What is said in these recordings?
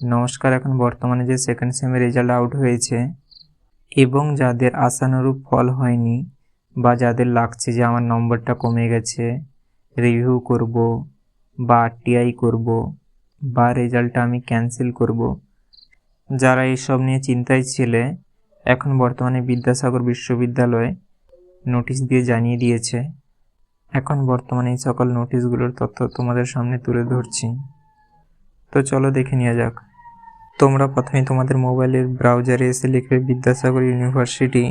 নমস্কার, এখন বর্তমানে যে সেকেন্ড সেমের রেজাল্ট আউট হয়েছে এবং যাদের আশানুরূপ ফল হয়নি বা যাদের লাগছে যে আমার নম্বরটা কমে গেছে রিভিউ করব বা টিআই করব বা রেজাল্টটা আমি ক্যান্সেল করব, যারা এইসব নিয়ে চিন্তায় ছিলে, এখন বর্তমানে বিদ্যাসাগর বিশ্ববিদ্যালয় নোটিশ দিয়ে জানিয়ে দিয়েছে। এখন বর্তমানে এই সকল নোটিশগুলোর তথ্য তোমাদের সামনে তুলে ধরছি। তো চলো দেখে নেওয়া যাক। তোমরা প্রথমে তোমাদের মোবাইলের ব্রাউজারে এসে লিখবে বিদ্যাসাগর ইউনিভার্সিটি।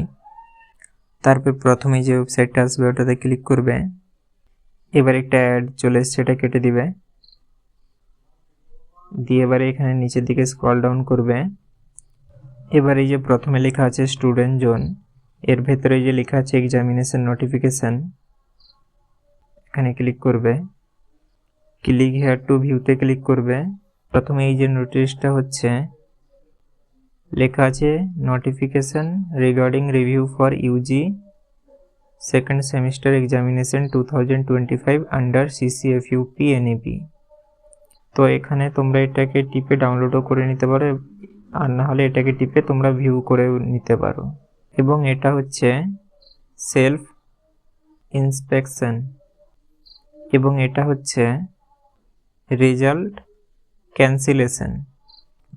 তারপর প্রথমে যে ওয়েবসাইটটা আসবে ওটাতে ক্লিক করবে। এবার একটা অ্যাড চলে এসছে, এটা কেটে দিবে। দিয়ে এবারে এখানে নিচের দিকে স্ক্রল ডাউন করবে। এবার এই যে প্রথমে লেখা আছে স্টুডেন্ট জোন, এর ভেতরে যে লেখা আছে এক্সামিনেশন নোটিফিকেশান, এখানে ক্লিক করবে। ক্লিক হেয়ার টু ভিউতে ক্লিক করবে। প্রথমে এই যে নোটিশটা হচ্ছে, লেখা আছে notification regarding review for UG second semester examination two thousand twenty five under CCFUP NEP তো এখানে তোমরা এটাকে টিপে ডাউনলোডও করে নিতে পারো, আর না হলে এটাকে টিপে তোমরা ভিউ করে নিতে পারো। এবং এটা হচ্ছে সেলফ ইন্সপেকশন এবং এটা হচ্ছে রেজাল্ট ক্যান্সেলেশন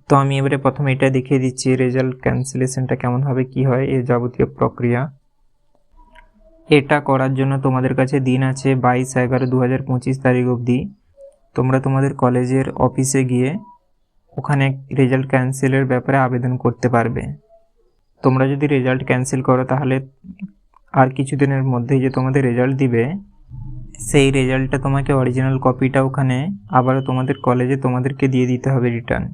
তো আমি এবারে প্রথমে এটা দেখিয়ে দিচ্ছি রেজাল্ট ক্যান্সেলেশনটা কেমন হবে, কি হয় এর যাবতীয় প্রক্রিয়া। এটা করার জন্য তোমাদের কাছে দিন আছে বাইশ এগারো দু হাজার পঁচিশ তারিখ অবধি। তোমরা তোমাদের কলেজের অফিসে গিয়ে ওখানে রেজাল্ট ক্যান্সেলের ব্যাপারে আবেদন করতে পারবে। তোমরা যদি রেজাল্ট ক্যান্সেল করো তাহলে আর কিছুদিনের মধ্যেই যে তোমাদের রেজাল্ট দিবে সেই রেজাল্টটা তোমাকে অরিজিনাল কপিটা ওখানে আবারও তোমাদের কলেজে তোমাদেরকে দিয়ে দিতে হবে রিটার্ন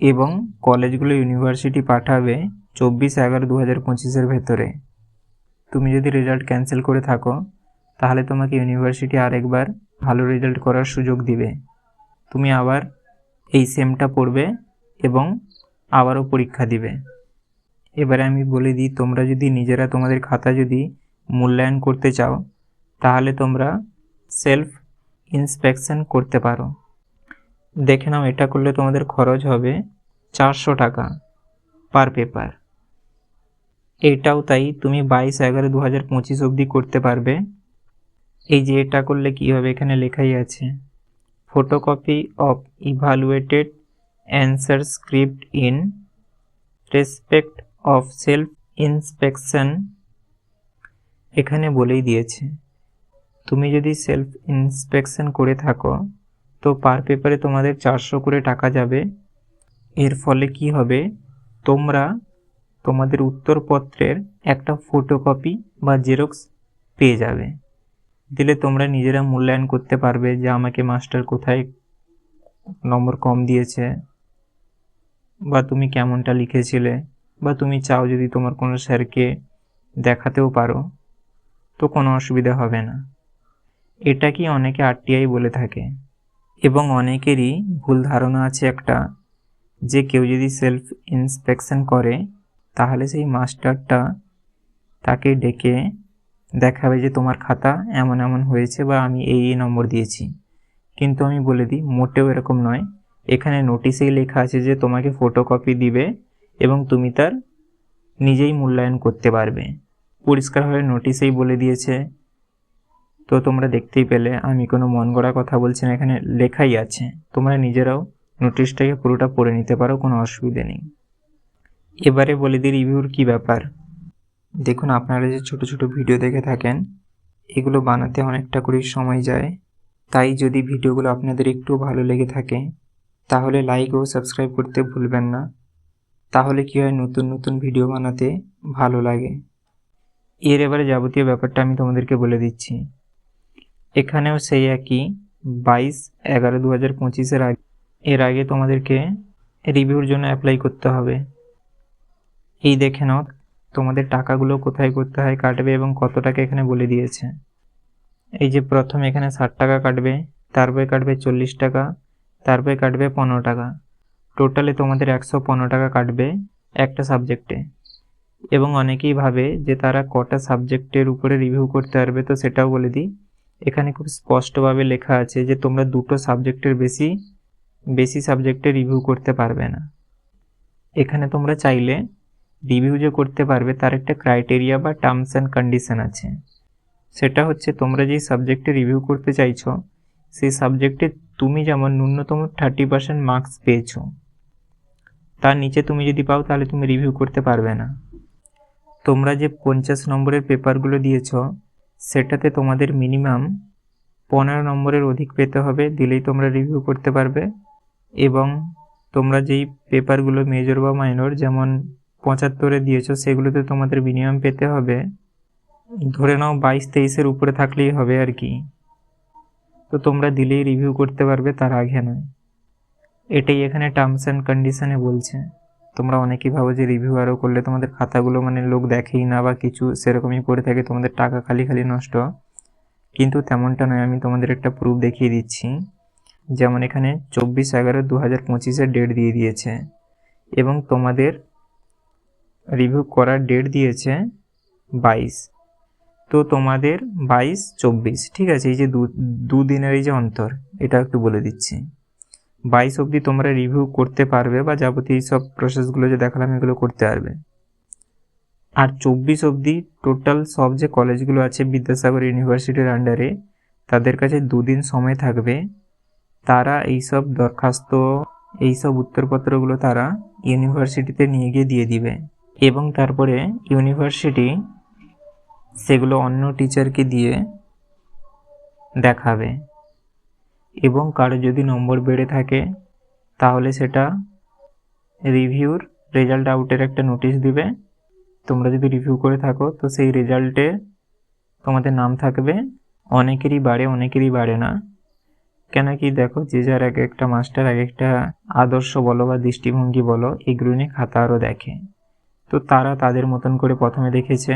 এবং কলেজগুলো ইউনিভার্সিটি পাঠাবে চব্বিশ এগারো দু হাজার পঁচিশের ভেতরে। তুমি যদি রেজাল্ট ক্যান্সেল করে থাকো, তাহলে তোমাকে ইউনিভার্সিটি আরেকবার ভালো রেজাল্ট করার সুযোগ দিবে। তুমি আবার এই সেমটা পড়বে এবং আবারও পরীক্ষা দিবে। এবারে আমি বলে দিই, তোমরা যদি নিজেরা তোমাদের খাতা যদি মূল্যায়ন করতে চাও তাহলে তোমরা সেলফ ইন্সপেকশন করতে পারো। দেখে নাও, এটা করলে তোমাদের খরচ হবে চারশো টাকা পার পেপার এটাও তাই, তুমি বাইশ এগারো দু হাজার পঁচিশ অবধি করতে পারবে। এই যে এটা করলে কী হবে, এখানে লেখাই আছে photocopy of evaluated answer script in respect of self inspection এখানে বলেই দিয়েছে। তুমি যদি সেলফ ইন্সপেকশন করে থাকো, তো পার পেপারে তোমাদের চারশো করে টাকা যাবে। এর ফলে কি হবে? তোমরা তোমাদের উত্তরপত্রের একটা ফটোকপি বা জেরক্স পেয়ে যাবে। দিলে তোমরা নিজেরা মূল্যায়ন করতে পারবে যে আমাকে মাস্টার কোথায় নম্বর কম দিয়েছে, বা তুমি কেমনটা লিখেছিলে, বা তুমি চাও যদি তোমার কোনো স্যারকে দেখাতেও পারো, তো কোনো অসুবিধা হবে না। এটা কি অনেকে আরটিআই বলে থাকে? এবং অনেকেরই ভুল ধারণা আছে একটা, যে কেউ যদি সেলফ ইন্সপেকশন করে, তাহলে সেই মাস্টারটা তাকে ডেকে দেখাবে যে তোমার খাতা এমন এমন হয়েছে বা আমি এই এই নম্বর দিয়েছি। কিন্তু আমি বলে দিই, মোটেও এরকম নয়। এখানে নোটিশেই লেখা আছে যে তোমাকে ফটোকপি দিবে এবং তুমি তার নিজেই মূল্যায়ন করতে পারবে। পরিষ্কারভাবে নোটিশেই বলে দিয়েছে। তো তোমরা দেখতেই পেলে, আমি কোনো মন গড়া কথা বলছি না, এখানে লেখাই আছে। তোমরা নিজেরাও নোটিশটাকে পুরোটা পড়ে নিতে পারো, কোনো অসুবিধে নেই। এবারে বলে দিই রিভিউর কী ব্যাপার। দেখুন, আপনারা যে ছোট ছোট ভিডিও দেখে থাকেন, এগুলো বানাতে অনেকটা করে সময় যায়। তাই যদি ভিডিওগুলো আপনাদের একটু ভালো লেগে থাকে, তাহলে লাইক ও সাবস্ক্রাইব করতে ভুলবেন না। তাহলে কী হয়, নতুন নতুন ভিডিও বানাতে ভালো লাগে। এর এবারে যাবতীয় ব্যাপারটা আমি তোমাদেরকে বলে দিচ্ছি। এখানেও সেই একই। বাইশ এগারো দু হাজার পঁচিশের আগে। এর আগে তোমাদেরকে রিভিউর জন্য অ্যাপ্লাই করতে হবে। এই দেখে নাও, তোমাদের টাকাগুলো কোথায় করতে হয় কাটবে এবং কত টাকা এখানে বলে দিয়েছে। এই যে প্রথম এখানে ষাট টাকা কাটবে, তারপরে কাটবে চল্লিশ টাকা, তারপরে কাটবে পনেরো টাকা। টোটালে তোমাদের একশো পনেরো টাকা কাটবে একটা সাবজেক্টে এবং অনেকেই ভাবে যে তারা কটা সাবজেক্টের উপরে রিভিউ করতে পারবে, তো সেটাও বলে দিই। এখানে খুব স্পষ্টভাবে লেখা আছে যে তোমরা দুটো সাবজেক্টের বেশি বেশি সাবজেক্টে রিভিউ করতে পারবে না। এখানে তোমরা চাইলে রিভিউ যে করতে পারবে তার একটা ক্রাইটেরিয়া বা টার্মস অ্যান্ড কন্ডিশন আছে। সেটা হচ্ছে তোমরা যেই সাবজেক্টে রিভিউ করতে চাইছো, সেই সাবজেক্টে তুমি যেমন ন্যূনতম থার্টি পার্সেন্ট মার্কস পেয়েছ, তার নিচে তুমি যদি পাও তাহলে তুমি রিভিউ করতে পারবে না। তোমরা যে পঞ্চাশ নম্বরের পেপারগুলো দিয়েছ সেটাতে তোমাদের মিনিমাম পনেরো নম্বরের অধিক পেতে হবে, দিলেই তোমরা রিভিউ করতে পারবে। এবং তোমরা যেই পেপারগুলো মেজর বা মাইনর যেমন পঁচাত্তরে দিয়েছ, সেগুলোতে তোমাদের মিনিমাম পেতে হবে। ধরে নাও বাইশ তেইশের উপরে থাকলেই হবে আর কি। তো তোমরা দিলেই রিভিউ করতে পারবে, তার আগে নয়। এটাই এখানে টার্মস অ্যান্ড কন্ডিশনে বলছে। তোমরা অনেকেই ভাবো যে রিভিউ আরও করলে তোমাদের খাতাগুলো মানে লোক দেখেই না বা কিছু সেরকমই পড়ে থাকে, তোমাদের টাকা খালি খালি নষ্ট। কিন্তু তেমনটা নয়, আমি তোমাদের একটা প্রুফ দেখিয়ে দিচ্ছি। যেমন এখানে চব্বিশ এগারো দু হাজার পঁচিশের ডেট দিয়ে দিয়েছে এবং তোমাদের রিভিউ করার ডেট দিয়েছে বাইশ। তো তোমাদের বাইশ, চব্বিশ, ঠিক আছে? এই যে দু, দুদিনের এই যে অন্তর এটা একটু বলে দিচ্ছি। বাইশ অবধি তোমরা রিভিউ করতে পারবে বা যাবতীয় সব প্রসেসগুলো যে দেখালাম, এগুলো করতে পারবে। আর চব্বিশ অবধি টোটাল সব যে কলেজগুলো আছে বিদ্যাসাগর ইউনিভার্সিটির আন্ডারে তাদের কাছে দুদিন সময় থাকবে। তারা এইসব দরখাস্ত, এইসব উত্তরপত্রগুলো তারা ইউনিভার্সিটিতে নিয়ে গিয়ে দিয়ে দিবে। এবং তারপরে ইউনিভার্সিটি সেগুলো অন্য টিচারকে দিয়ে দেখাবে। এবং কারও যদি নম্বর বেড়ে থাকে, তাহলে সেটা রিভিউর রেজাল্ট আউটের একটা নোটিশ দিবে। তোমরা যদি রিভিউ করে থাকো, তো সেই রেজাল্টে তোমাদের নাম থাকবে, অনেকেরই বাড়ে অনেকেরই বাড়ে না। কেন কি দেখো, যে যার এক একটা মাস্টার, এক একটা আদর্শ বলো বা দৃষ্টিভঙ্গি বলো, এগুলো নিয়ে খাতা আরও দেখে। তো তারা তাদের মতন করে প্রথমে দেখেছে।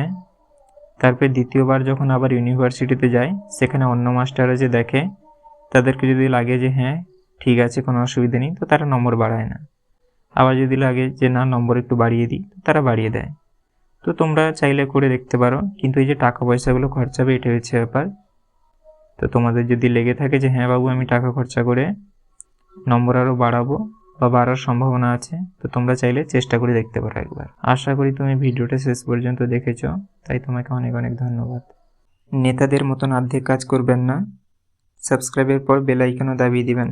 তারপরে দ্বিতীয়বার যখন আবার ইউনিভার্সিটিতে যায়, সেখানে অন্য মাস্টাররা যে দেখে তাদেরকে যদি লাগে যে হ্যাঁ ঠিক আছে, কোনো অসুবিধা নেই, তো তারা নম্বর বাড়ায় না। আবার যদি লাগে যে না, নম্বর একটু বাড়িয়ে দিই, তো তারা বাড়িয়ে দেয়। তো তোমরা চাইলে করে দেখতে পারো, কিন্তু এই যে টাকা পয়সাগুলো খরচাবে এটা হচ্ছে ব্যাপার। তো তোমাদের যদি লেগে থাকে যে হ্যাঁ বাবু, আমি টাকা খরচা করে নম্বর আরও বাড়াবো বা বাড়ার সম্ভাবনা আছে, তো তোমরা চাইলে চেষ্টা করে দেখতে পারো একবার। আশা করি তুমি ভিডিওটা শেষ পর্যন্ত দেখেছ, তাই তোমাকে অনেক অনেক ধন্যবাদ। নেতাদের মতন অর্ধেক কাজ করবেন না। সাবস্ক্রাইবের পর বেল আইকনও দাবিয়ে দিবেন।